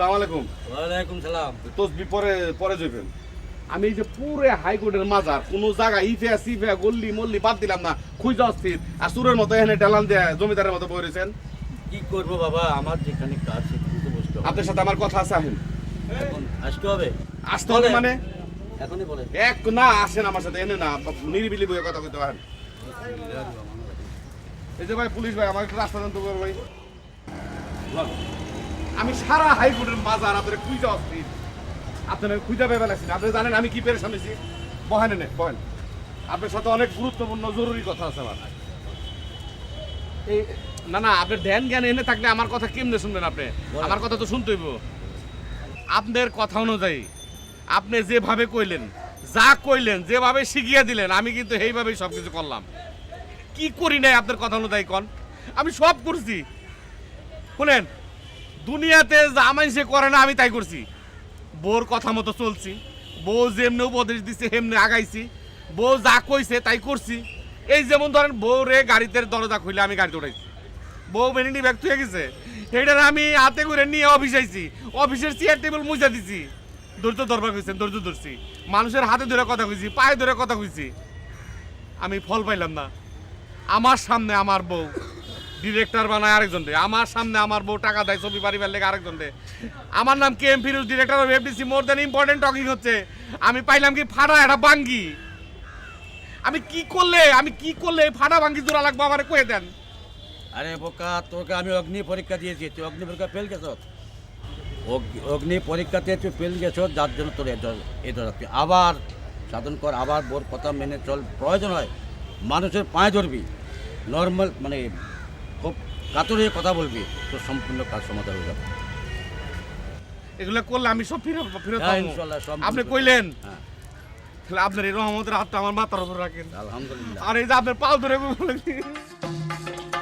সালাম আলাইকুম। ওয়ালাইকুম সালাম। তসবি পরে পরে যাবেন আমি এই যে পুরো হাইকোর্টের মাজার কোন জায়গা ইফে সিফে গল্লি মল্লি বাদ দিলাম না খুঁজা অস্থির আর সুরের মতো এখানে ডালান দেয়া জমিদারের মতো বই রয়েছেন। কি করব বাবা? আমার যেখানে কাজ সেখানে আপনার সাথে আমার কথা আছে আহেন আসতে হবে? আসতে হবে মানে? এখনই বলে এক না আসেন আমার সাথে এনে না নিরিবিলি বইয়ে কথা কইতে পারেন। এই যে ভাই পুলিশ ভাই আমার একটু রাস্তা দেন তো ভাই। আমি সারা হাইকোর্টের বাজার আপনার খুঁজা অস্থির আপনার খুঁজা পেয়ে লাগছি আপনি জানেন আমি কি পেরেশান হয়েছি? বহেন এনে বহেন। আপনার সাথে অনেক গুরুত্বপূর্ণ জরুরি কথা আছে আমার। এই না না আপনি ধ্যান জ্ঞান এনে থাকলে আমার কথা কেমনে শুনবেন আপনি? আমার কথা তো শুনতেই আপনার কথা অনুযায়ী আপনি যেভাবে কইলেন যা কইলেন যেভাবে শিখিয়ে দিলেন আমি কিন্তু এইভাবেই সব কিছু করলাম। কি করি নাই আপনার কথা অনুযায়ী কন? আমি সব করছি। শুনেন দুনিয়াতে যা সে করে না, আমি তাই করছি। বউর কথা মতো চলছি। বউ যেমনি উপদেশ দিছে, হেমনি আগাইছি। বউ যা কইছে, তাই করছি। এই যেমন ধরেন বউ রে গাড়িতে দরজা খুলে আমি গাড়ি উঠাইছি। বউ মেনে ব্যাগ থুয়ে গেছে। সেইটার আমি হাতে করে নিয়ে অফিস আইছি। অফিসের চেয়ার টেবিল মুছা দিছি। ধৈর্য ধরবা কইছেন, ধৈর্য ধরছি। মানুষের হাতে ধরে কথা কইছি, পায়ে ধরে কথা কইছি। আমি ফল পাইলাম না। আমার সামনে আমার বউ। ডিরেক্টর বানায় আরেকজন রে আমার সামনে আমার বউ টাকা দেয়, ছবি পারিবার লেগে আরেকজন রে আমার নাম K M Firoz director of FDC more than important talking হচ্ছে। আমি পাইলাম কি ফাটা, একটা বাঙ্গি। আমি কি করলে, আমি কি করলে ফাটা বাঙ্গি জোড়া লাগবো আমার কয়ে দেন। আরে বোকা, তোকে আমি অগ্নি পরীক্ষা দিয়েছি, তুই অগ্নি পরীক্ষা ফেল গেছ? অগ্নি পরীক্ষাতে তুই ফেল গেছ, যার জন্য তোর এই ধরা আবার সাধন কর, আবার বোর কথা মেনে চল, প্রয়োজন হয়, মানুষের পায়ে ধরবি। নর্মাল মানে কাতর হয়ে কথা বলবি তোর সম্পূর্ণ কাজ সমাধান হয়ে যাবে। এগুলো করলে আমি সব ফিরে ফেরত হ্যাঁ, আপনি কইলেন। হ্যাঁ। তাহলে আপনার এই রহমতের হাতটা আমার মাথার উপর রাখেন। আলহামদুলিল্লাহ। আর এই যে আপনার পাও ধরে বলে